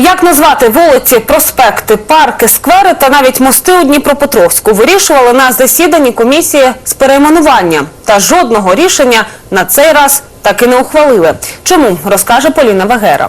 Як назвати вулиці, проспекти, парки, сквери та навіть мости у Дніпропетровську вирішували на засіданні комісії з перейменування. Та жодного рішення на цей раз так і не ухвалили. Чому, розкаже Поліна Вагера.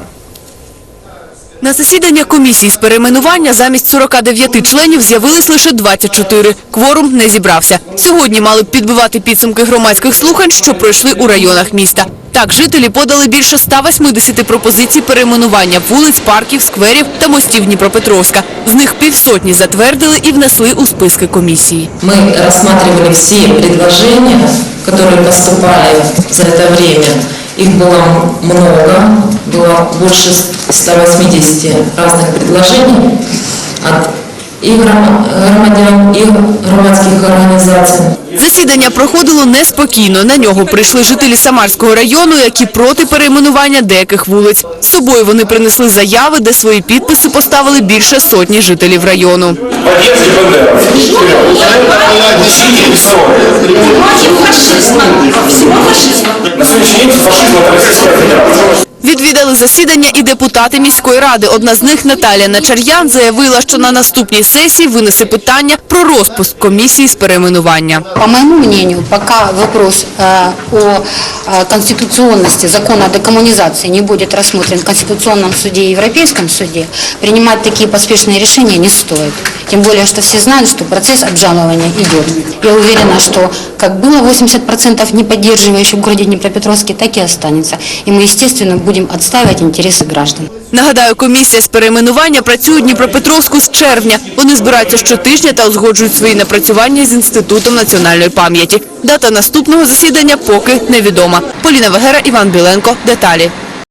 На засідання комісії з перейменування замість 49 членів з'явились лише 24. Кворум не зібрався. Сьогодні мали б підбивати підсумки громадських слухань, що пройшли у районах міста. Так, жителі подали більше 180 пропозицій перейменування вулиць, парків, скверів та мостів Дніпропетровська. З них півсотні затвердили і внесли у списки комісії. Мы рассматривали все предложения, которые поступали за это время. Их было много, было больше 180 разных предложений от и гром- громадян, и громадских организаций. Засідання проходило неспокійно. На нього прийшли жителі Самарського району, які проти перейменування деяких вулиць. З собою вони принесли заяви, де свої підписи поставили більше сотні жителів району. На сегодняшний день фашизм это Российская Федерация Відвідали засідання і депутати міської ради. Одна з них, Наталія Начар'ян, заявила, що на наступній сесії винесе питання про розпуск комісії з перейменування. По моему мнению, пока вопрос э, о э, конституционности закона о декоммунизации не будет рассмотрен в Конституционном суде и Европейском суде, принимать такие поспешные решения не стоит. Тем более, что все знают, что процесс обжалования идет. Я уверена, что как было 80% не поддерживающих в городе Днепропетровске, так и останется. И мы, естественно, будем отстаивать интересы граждан. Нагадаю, комісія з перейменування працює у Дніпропетровську з червня. Вони збираються щотижня та узгоджують свої напрацювання з Інститутом національної пам'яті. Дата наступного засідання поки невідома. Поліна Вегера, Іван Біленко. Деталі.